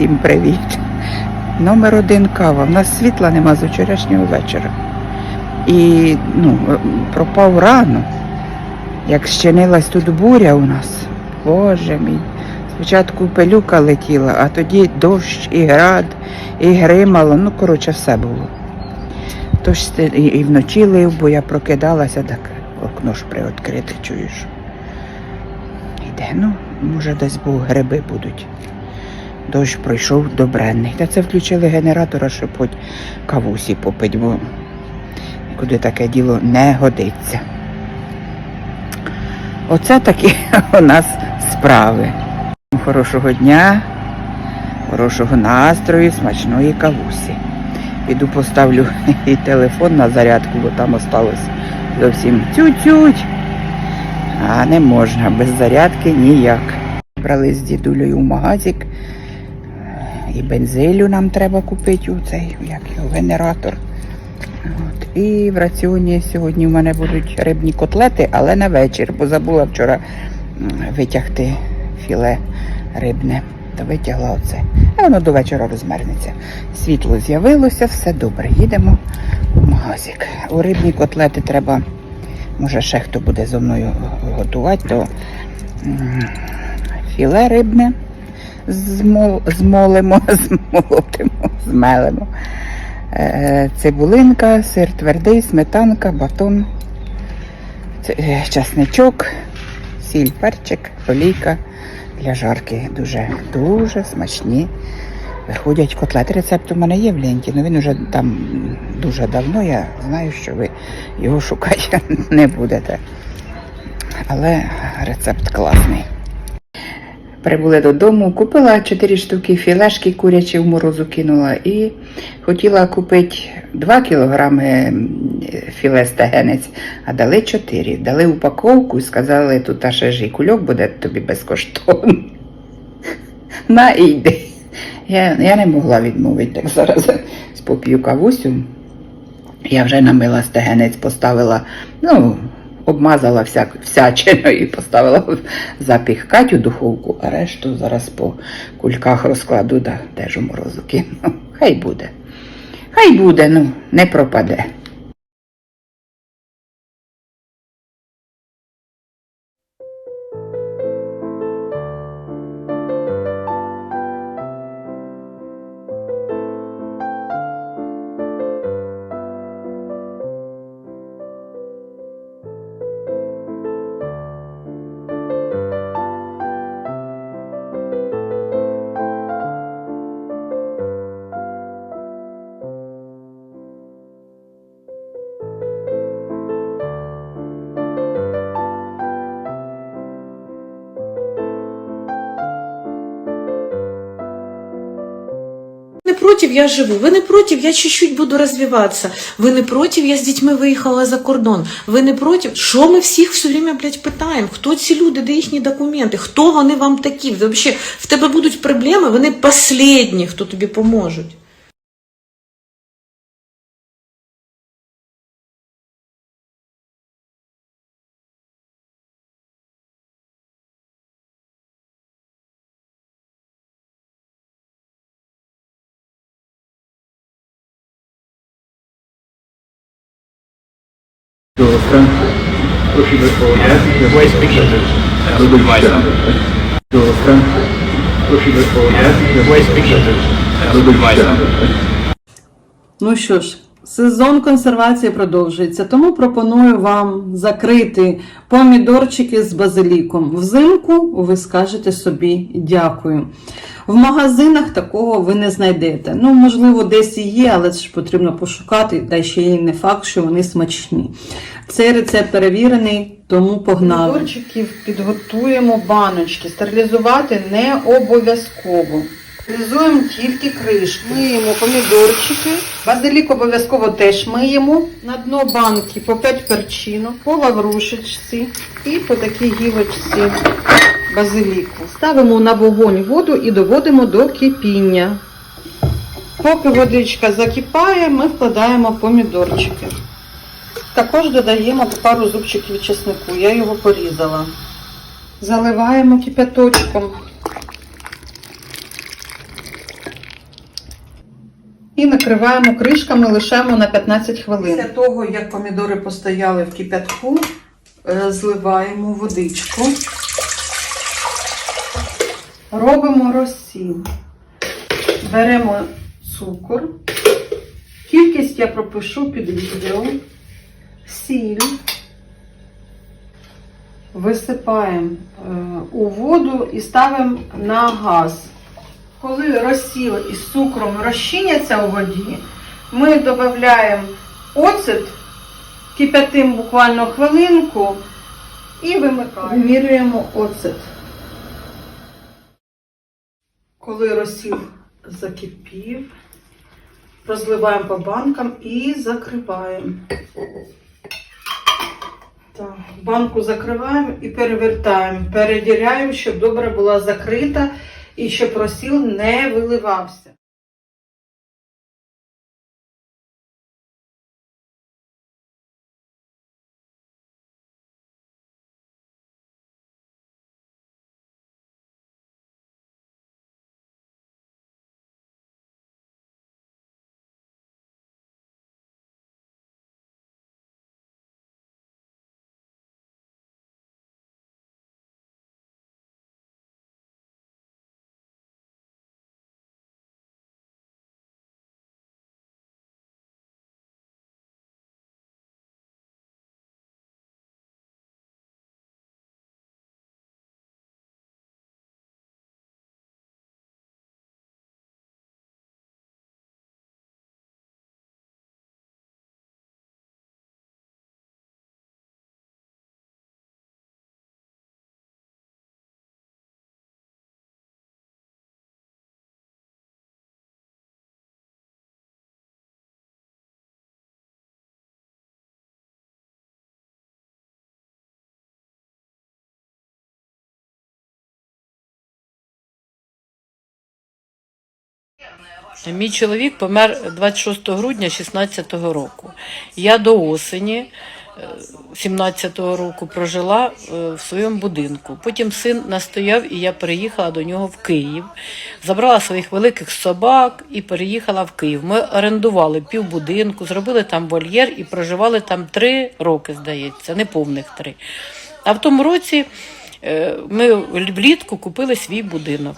Всім привіт. Номер один кава. У нас світла нема з вчорашнього вечора. І ну, пропав рано. Як щинилась тут буря у нас. Боже мій. Спочатку пилюка летіла, а тоді дощ, і град, і гримало. Ну, коротше, все було. Тож і, вночі лив, бо я прокидалася, так окно ж приоткрите, чуєш. Іде, ну, може, десь бо гриби будуть. Дощ пройшов добренний. Та це включили генератора, щоб хоч кавусі попить, бо куди таке діло не годиться. Оце такі у нас справи. Хорошого дня, хорошого настрою, смачної кавусі. Піду поставлю і телефон на зарядку, бо там осталось зовсім тють-тють. А не можна, без зарядки ніяк. Брали з дідулею в магазик. І бензилю нам треба купити у цей, як його, генератор. От. І в раціоні сьогодні в мене будуть рибні котлети, але на вечір, бо забула вчора витягти філе рибне. То витягла оце. А воно до вечора розмернеться. Світло з'явилося, все добре. Їдемо в магазик. У рибні котлети треба, може ще хто буде зо мною готувати, то філе рибне змол, змолимо, змолотимо, змелимо. Е, Цибулинка, сир твердий, сметанка, батон, е, часничок, сіль, перчик, олійка для жарки. Дуже, дуже смачні. Виходять котлети. Рецепт у мене є в ленті, але він уже там дуже давно. Я знаю, що ви його шукати не будете. Але рецепт класний. Прибули додому, купила 4 штуки філешки курячі в морозу кинула і хотіла купити 2 кілограми філе стегенець, а дали 4. Дали упаковку і сказали, тут аж і кульок буде тобі безкоштовно. На і йди. Я, я не могла відмовити, так зараз споп'ю кавусю. Я вже намила стегенець, поставила, ну, обмазала вся, всячиною і поставила в запікать у духовку, а решту зараз по кульках розкладу, да, теж у морозу кину. Хай буде. Хай буде, ну, не пропаде. Против, я живу. Вы не против, я чуть-чуть буду развиваться. Вы не против, я з дітьми виїхала за кордон. Ви не против. Що ми всіх все время, блядь, питаємо? Хто ці люди, де їхні документи? Хто вони вам такі? Взагалі, в тебе будуть проблеми, вони последні, хто тобі поможуть. Добре. Прошу виповняти. Way speaking to supervisor. Добре. Прошу виповняти. Way speaking to supervisor. Ну що ж, сезон консервації продовжується, тому пропоную вам закрити помідорчики з базиліком. Взимку ви скажете собі дякую. В магазинах такого ви не знайдете. Ну, можливо, десь і є, але це ж потрібно пошукати, та ще й не факт, що вони смачні. Цей рецепт перевірений, тому погнали. Помідорчиків підготуємо баночки. Стерилізувати не обов'язково. Стерилізуємо тільки кришки. Миємо помідорчики. Базилік обов'язково теж миємо. На дно банки по 5 перчинок, по лаврушечці і по такій гілочці базиліку. Ставимо на вогонь воду і доводимо до кипіння. Поки водичка закипає, ми вкладаємо помідорчики. Також додаємо пару зубчиків чеснику, я його порізала. Заливаємо кипяточком. І накриваємо кришками, лишаємо на 15 хвилин. Після того, як помідори постояли в кипятку, е, зливаємо водичку. Робимо розсіл. Беремо цукор. Кількість я пропишу під відео. Сіль. Висипаємо е, у воду і ставимо на газ. Коли розсіл із цукром розчиняться у воді, ми додаємо оцет, кип'ятимо буквально хвилинку і вимикаємо. Вимірюємо оцет. Коли розсіл закипів, розливаємо по банкам і закриваємо. Так, банку закриваємо і перевертаємо. Переділяємо, щоб добре була закрита і щоб розсіл не виливався. Мій чоловік помер 26 грудня 16-го року. Я до осені 17-го року прожила е, в своєму будинку. Потім син настояв, і я переїхала до нього в Київ. Забрала своїх великих собак і переїхала в Київ. Ми орендували півбудинку, зробили там вольєр і проживали там три роки, здається, неповних три. А в тому році е, ми влітку купили свій будинок.